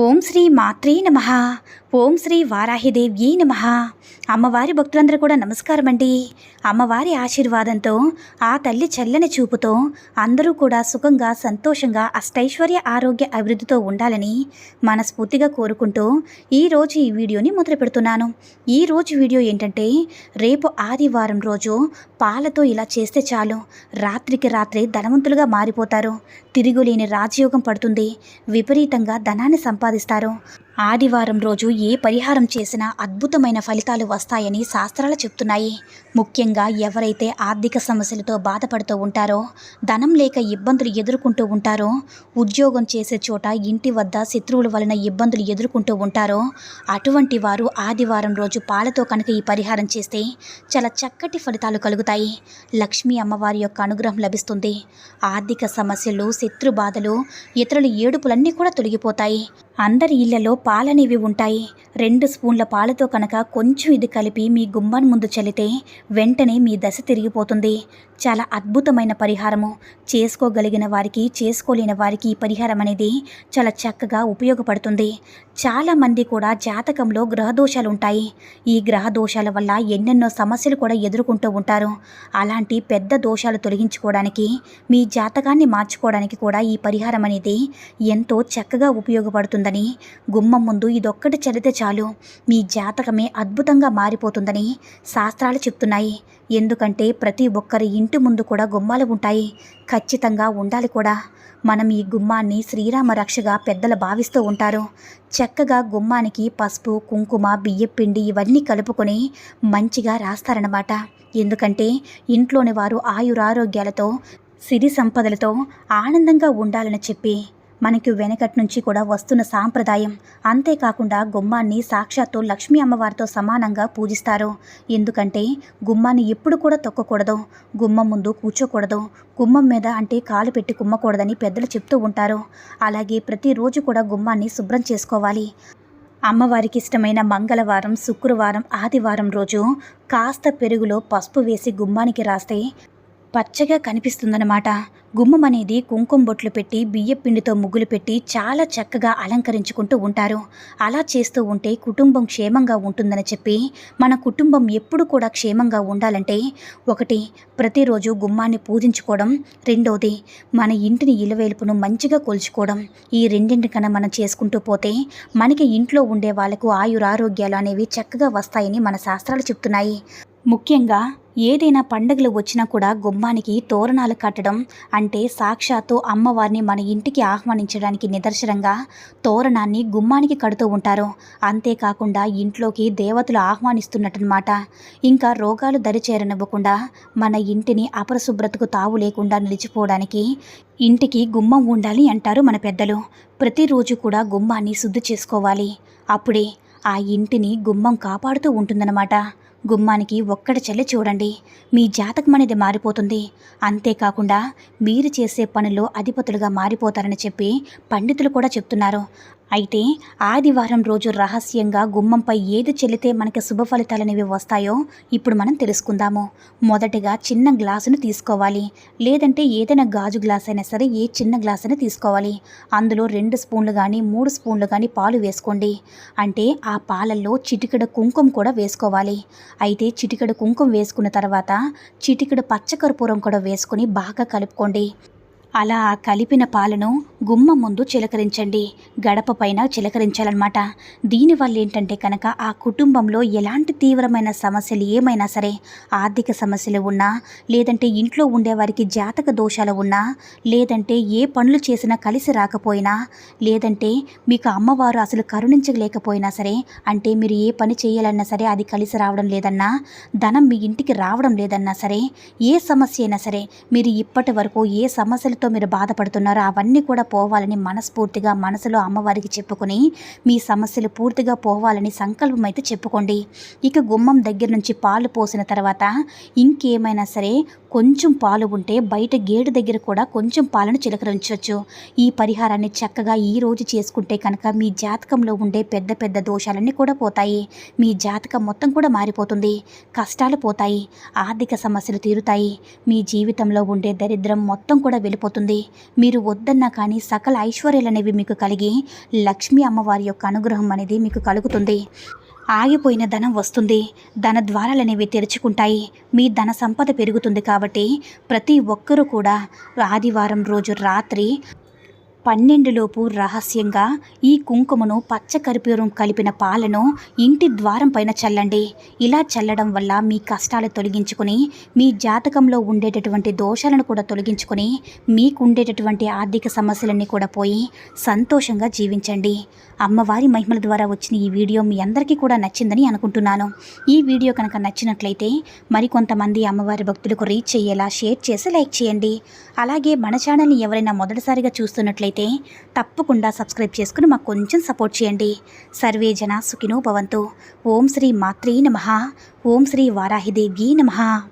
ఓం శ్రీ మాత్రే నమ. ఓం శ్రీ వారాహిదేవ్యే నమ. అమ్మవారి భక్తులందరూ కూడా నమస్కారం అండి. అమ్మవారి ఆశీర్వాదంతో ఆ తల్లి చల్లని చూపుతో అందరూ కూడా సుఖంగా సంతోషంగా అష్టైశ్వర్య ఆరోగ్య అభివృద్ధితో ఉండాలని మనస్ఫూర్తిగా కోరుకుంటూ ఈరోజు ఈ వీడియోని మొదలు పెడుతున్నాను. ఈరోజు వీడియో ఏంటంటే రేపు ఆదివారం రోజు పాలతో ఇలా చేస్తే చాలు. రాత్రికి రాత్రి ధనవంతులుగా మారిపోతారు. తిరుగులేని రాజయోగం పడుతుంది. విపరీతంగా ధనాన్ని సంపాదిస్తారు. ఆదివారం రోజు ఏ పరిహారం చేసినా అద్భుతమైన ఫలితాలు వస్తాయని శాస్త్రాలు చెప్తున్నాయి. ముఖ్యంగా ఎవరైతే ఆర్థిక సమస్యలతో బాధపడుతూ ఉంటారో ధనం లేక ఇబ్బందులు ఎదుర్కొంటూ ఉంటారో ఉద్యోగం చేసే చోట ఇంటి వద్ద శత్రువుల వలన ఇబ్బందులు ఎదుర్కొంటూ ఉంటారో అటువంటి వారు ఆదివారం రోజు పాలతో కనుక ఈ పరిహారం చేస్తే చాలా చక్కటి ఫలితాలు కలుగుతాయి. లక్ష్మీ అమ్మవారి యొక్క అనుగ్రహం లభిస్తుంది. ఆర్థిక సమస్యలు శత్రు బాధలు ఇతరుల ఏడుపులన్నీ కూడా తొలగిపోతాయి. అందరి ఇళ్ళలో పాలనేవి ఉంటాయి. రెండు స్పూన్ల పాలతో కనుక కొంచెం ఇది కలిపి మీ గుమ్మం ముందు చల్లితే వెంటనే మీ దశ తిరిగిపోతుంది. చాలా అద్భుతమైన పరిహారము. చేసుకోగలిగిన వారికి చేసుకోలేని వారికి ఈ పరిహారం అనేది చాలా చక్కగా ఉపయోగపడుతుంది. చాలామంది కూడా జాతకంలో గ్రహదోషాలు ఉంటాయి. ఈ గ్రహ దోషాల వల్ల ఎన్నెన్నో సమస్యలు కూడా ఎదుర్కొంటూ ఉంటారు. అలాంటి పెద్ద దోషాలు తొలగించుకోవడానికి మీ జాతకాన్ని మార్చుకోవడానికి కూడా ఈ పరిహారం అనేది ఎంతో చక్కగా ఉపయోగపడుతుంది. మారిపోతుందని గుమ్మం ముందు ఇదొక్కటి చదివితే చాలు. మీ జాతకమే అద్భుతంగా మారిపోతుందని శాస్త్రాలు చెప్తున్నాయి. ఎందుకంటే ప్రతి ఒక్కరి ఇంటి ముందు కూడా గుమ్మాలు ఉంటాయి. ఖచ్చితంగా ఉండాలి కూడా. మనం ఈ గుమ్మాన్ని శ్రీరామ రక్షగా పెద్దలు భావిస్తూ ఉంటారు. చక్కగా గుమ్మానికి పసుపు కుంకుమ బియ్యపిండి ఇవన్నీ కలుపుకొని మంచిగా రాస్తారనమాట ఎందుకంటే ఇంట్లోని వారు ఆయురారోగ్యాలతో సిరి సంపదలతో ఆనందంగా ఉండాలని చెప్పి మనకి వెనకటి నుంచి కూడా వస్తున్న సాంప్రదాయం. అంతేకాకుండా గుమ్మాన్ని సాక్షాత్తు లక్ష్మీ అమ్మవారితో సమానంగా పూజిస్తారు. ఎందుకంటే గుమ్మాన్ని ఎప్పుడు కూడా తొక్కకూడదు. గుమ్మం ముందు కూర్చోకూడదు. గుమ్మం మీద అంటే కాలు పెట్టి కుమ్మకూడదని పెద్దలు చెప్తూ ఉంటారు. అలాగే ప్రతిరోజు కూడా గుమ్మాన్ని శుభ్రం చేసుకోవాలి. అమ్మవారికి ఇష్టమైన మంగళవారం శుక్రవారం ఆదివారం రోజు కాస్త పెరుగులో పసుపు వేసి గుమ్మానికి రాస్తే పచ్చగా కనిపిస్తుందన్నమాట. గుమ్మం అనేది కుంకుమ బొట్లు పెట్టి బియ్య పిండితో ముగ్గులు పెట్టి చాలా చక్కగా అలంకరించుకుంటూ ఉంటారు. అలా చేస్తూ ఉంటే కుటుంబం క్షేమంగా ఉంటుందని చెప్పి మన కుటుంబం ఎప్పుడు కూడా క్షేమంగా ఉండాలంటే ఒకటి ప్రతిరోజు గుమ్మాన్ని పూజించుకోవడం. రెండోది మన ఇంటిని ఇలవేలుపును మంచిగా కొలుచుకోవడం. ఈ రెండింటికన్నా మనం చేసుకుంటూ పోతే మనకి ఇంట్లో ఉండే వాళ్ళకు ఆయురారోగ్యాలు అనేవి చక్కగా వస్తాయని మన శాస్త్రాలు చెప్తున్నాయి. ముఖ్యంగా ఏదైనా పండుగలు వచ్చినా కూడా గుమ్మానికి తోరణాలు కట్టడం అంటే సాక్షాత్తు అమ్మవారిని మన ఇంటికి ఆహ్వానించడానికి నిదర్శనంగా తోరణాన్ని గుమ్మానికి కడుతూ ఉంటారు. అంతేకాకుండా ఇంట్లోకి దేవతలు ఆహ్వానిస్తున్నట్టనమాట. ఇంకా రోగాలు దరిచేరనివ్వకుండా మన ఇంటిని అపరిశుభ్రతకు తావు లేకుండా నిలిచిపోవడానికి ఇంటికి గుమ్మం ఉండాలి అంటారు మన పెద్దలు. ప్రతిరోజు కూడా గుమ్మాన్ని శుద్ధి చేసుకోవాలి. అప్పుడే ఆ ఇంటిని గుమ్మం కాపాడుతూ ఉంటుందన్నమాట. గుమ్మానికి ఒక్కడ చల్లి చూడండి. మీ జాతకం అనేది మారిపోతుంది. అంతేకాకుండా మీరు చేసే పనుల్లో అధిపతులుగా మారిపోతారని చెప్పి పండితులు కూడా చెప్తున్నారు. అయితే ఆదివారం రోజు రహస్యంగా గుమ్మంపై ఏది చెల్లితే మనకి శుభ అనేవి వస్తాయో ఇప్పుడు మనం తెలుసుకుందాము. మొదటిగా చిన్న గ్లాసును తీసుకోవాలి. లేదంటే ఏదైనా గాజు గ్లాస్ అయినా సరే ఏ చిన్న గ్లాస్ అయినా తీసుకోవాలి. అందులో రెండు స్పూన్లు కానీ మూడు స్పూన్లు కానీ పాలు వేసుకోండి. అంటే ఆ పాలల్లో చిటికెడు కుంకుమ కూడా వేసుకోవాలి. అయితే చిటికెడు కుంకుమ వేసుకున్న తర్వాత చిటికెడు పచ్చకర్పూరం కూడా వేసుకొని బాగా కలుపుకోండి. అలా కలిపిన పాలను గుమ్మ ముందు చిలకరించండి. గడప పైన చిలకరించాలన్నమాట. దీనివల్ల ఏంటంటే కనుక ఆ కుటుంబంలో ఎలాంటి తీవ్రమైన సమస్యలు ఏమైనా సరే ఆర్థిక సమస్యలు ఉన్నా లేదంటే ఇంట్లో ఉండేవారికి జాతక దోషాలు ఉన్నా లేదంటే ఏ పనులు చేసినా కలిసి రాకపోయినా లేదంటే మీకు అమ్మవారు అసలు కరుణించలేకపోయినా సరే అంటే మీరు ఏ పని చేయాలన్నా సరే అది కలిసి రావడం లేదన్నా ధనం మీ ఇంటికి రావడం లేదన్నా సరే ఏ సమస్య అయినా సరే మీరు ఇప్పటి వరకు ఏ సమస్యలు ఎంతో మీరు బాధపడుతున్నారో అవన్నీ కూడా పోవాలని మనస్ఫూర్తిగా మనసులో అమ్మవారికి చెప్పుకొని మీ సమస్యలు పూర్తిగా పోవాలని సంకల్పం అయితే చెప్పుకోండి. ఇక గుమ్మం దగ్గర నుంచి పాలు పోసిన తర్వాత ఇంకేమైనా సరే కొంచెం పాలు ఉంటే బయట గేటు దగ్గర కూడా కొంచెం పాలను చిలకరించవచ్చు. ఈ పరిహారాన్ని చక్కగా ఈ రోజు చేసుకుంటే కనుక మీ జాతకంలో ఉండే పెద్ద పెద్ద దోషాలన్నీ కూడా పోతాయి. మీ జాతకం మొత్తం కూడా మారిపోతుంది. కష్టాలు పోతాయి. ఆర్థిక సమస్యలు తీరుతాయి. మీ జీవితంలో ఉండే దరిద్రం మొత్తం కూడా వెళ్ళిపోతుంది. మీరు వద్దన్నా కానీ సకల ఐశ్వర్యాలు అనేవి మీకు కలిగి లక్ష్మీ అమ్మవారి యొక్క అనుగ్రహం అనేది మీకు కలుగుతుంది. ఆగిపోయిన ధనం వస్తుంది. ధన ద్వారాలనేవి తెరుచుకుంటాయి. మీ ధన సంపద పెరుగుతుంది కాబట్టి ప్రతి ఒక్కరూ కూడా ఆదివారం రోజు రాత్రి పన్నెండులోపు రహస్యంగా ఈ కుంకుమను పచ్చ కర్పూరం కలిపిన పాలను ఇంటి ద్వారం పైన చల్లండి. ఇలా చల్లడం వల్ల మీ కష్టాలు తొలగించుకొని మీ జాతకంలో ఉండేటటువంటి దోషాలను కూడా తొలగించుకొని మీకు ఉండేటటువంటి ఆర్థిక సమస్యలన్నీ కూడా పోయి సంతోషంగా జీవించండి. అమ్మవారి మహిమల ద్వారా వచ్చిన ఈ వీడియో మీ అందరికీ కూడా నచ్చిందని అనుకుంటున్నాను. ఈ వీడియో కనుక నచ్చినట్లయితే మరికొంతమంది అమ్మవారి భక్తులకు రీచ్ అయ్యేలా షేర్ చేసి లైక్ చేయండి. అలాగే మన ఛానల్ని ఎవరైనా మొదటిసారిగా చూస్తున్నట్లయితే తప్పకుండా సబ్స్క్రైబ్ చేసుకుని మాకు కొంచెం సపోర్ట్ చేయండి. సర్వే జన సుఖినో భవంతు. ఓం శ్రీ మాత్రీ నమ. ఓం శ్రీ వారాహిదేవి నమ.